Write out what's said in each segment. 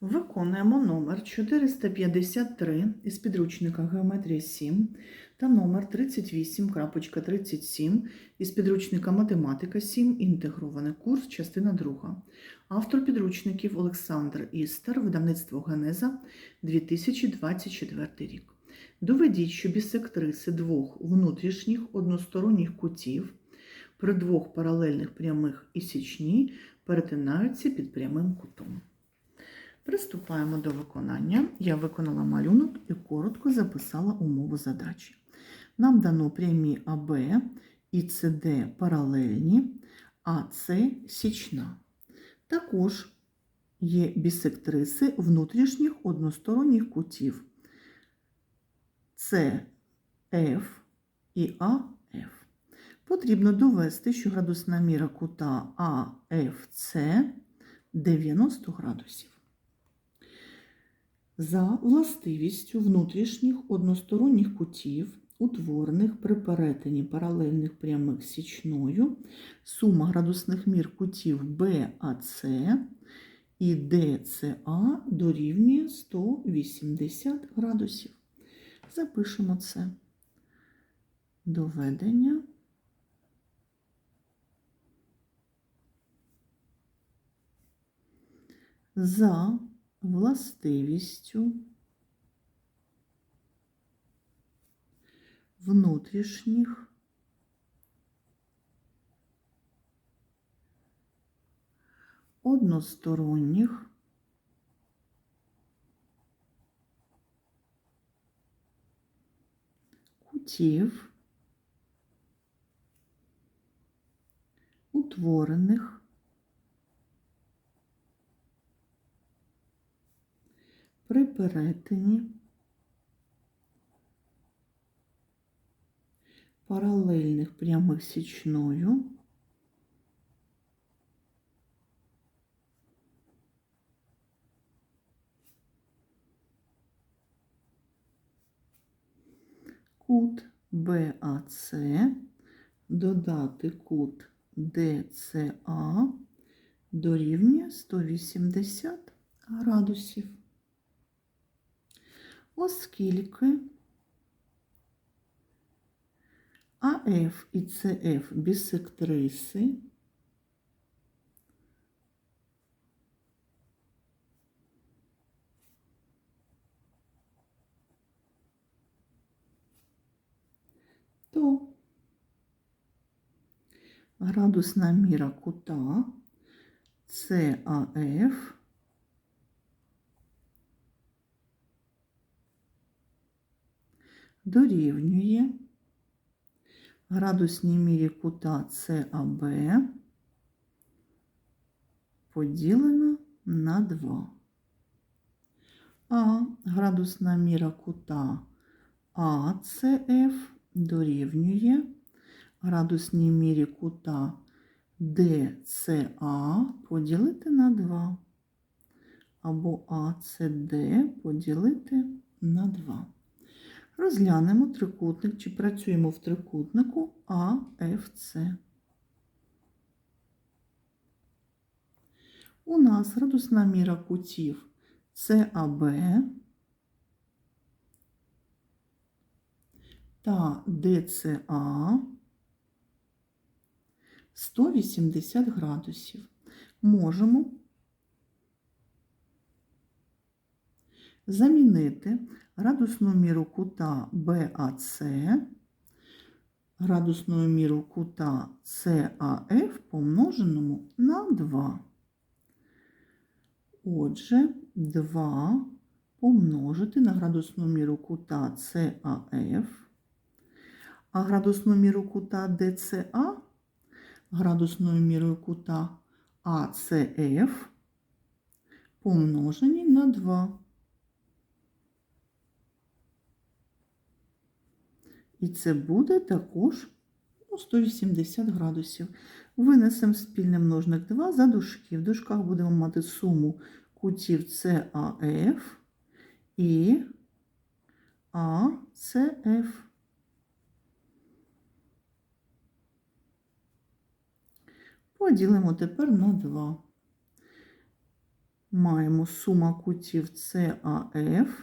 Виконуємо номер 453 із підручника Геометрія 7 та номер 38.37 із підручника Математика 7. Інтегрований курс, частина 2. Автор підручників Олександр Істер, видавництво Генеза 2024 рік. Доведіть, що бісектриси двох внутрішніх односторонніх кутів при двох паралельних прямих і січні перетинаються під прямим кутом. Приступаємо до виконання. Я виконала малюнок і коротко записала умову задачі. Нам дано прямі АБ і СД паралельні, а С січна. Також є бісектриси внутрішніх односторонніх кутів CF і АФ. Потрібно довести, що градусна міра кута АФЦ 90 градусів. За властивістю внутрішніх односторонніх кутів, утворених при перетині паралельних прямих січною, сума градусних мір кутів БАЦ і ДЦА дорівнює 180 градусів. Запишемо це. Доведення. За властивістю внутрішніх односторонніх кутів, утворених при перетині паралельних прямих січною кут БАЦ додати кут ДЦА дорівнює 180 градусів оскільки АФ і ЦФ бісектриси, то градусна міра кута ЦАФ дорівнює градусній мірі кута САБ поділено на 2. А градусна міра кута АЦФ дорівнює градусній мірі кута ДЦА поділити на 2. Або АЦД поділити на 2. Розглянемо трикутник, чи працюємо в трикутнику АФЦ. У нас градусна міра кутів САБ та ДЦА 180 градусів. Можемо замінити градусну міру кута БАЦ, градусну міру кута САФ помноженому на 2. Отже, 2 помножити на градусну міру кута САФ, а градусну міру кута ДЦА градусною мірою кута АЦФ помножені на 2. І це буде також ну, 180 градусів. Винесемо спільний множник 2 за дужки. В дужках будемо мати суму кутів CAF і ACF. Поділимо тепер на 2. маємо сума кутів САФ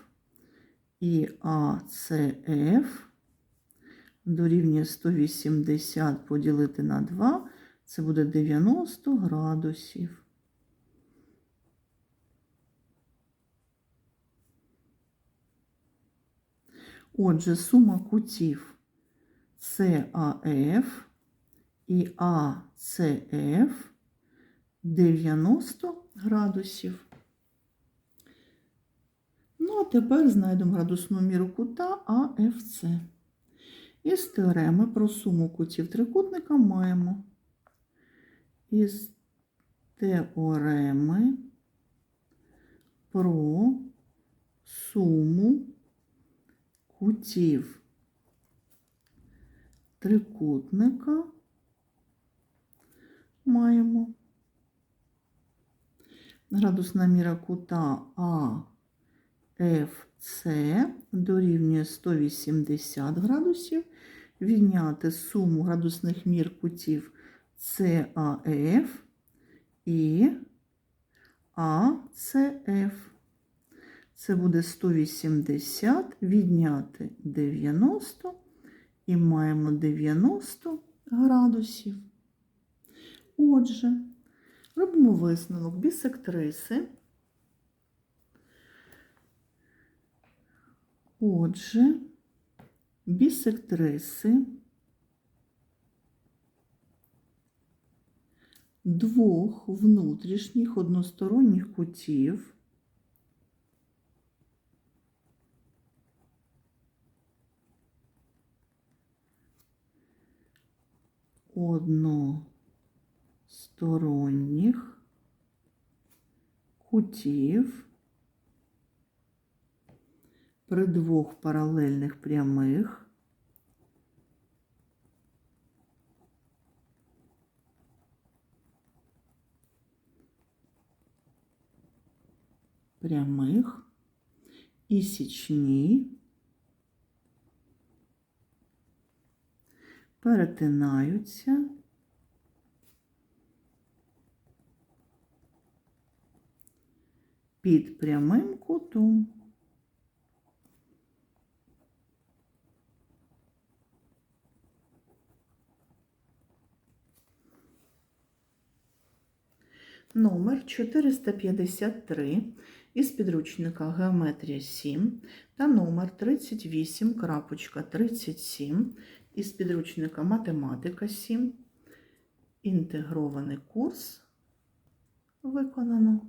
і АЦФ дорівнює 180 поділити на 2, це буде 90 градусів. Отже, сума кутів САФ і АЦФ 90 градусів. Ну, а тепер знайдемо градусну міру кута АФЦ. Із теореми про суму кутів трикутника маємо. Із теореми про суму кутів трикутника маємо градусна міра кута АФЦ дорівнює 180 градусів, відняти суму градусних мір кутів САФ і АЦФ. Це буде 180 відняти 90 і маємо 90 градусів. Отже, робимо висновок бісектриси. Отже, бісектриси двох внутрішніх односторонніх кутів односторонніх кутів при двох паралельних прямих. Прямих. І січні. Перетинаються. Під прямим кутом. Номер 453 із підручника Геометрія 7 та номер 38.37 із підручника Математика 7. Інтегрований курс виконано.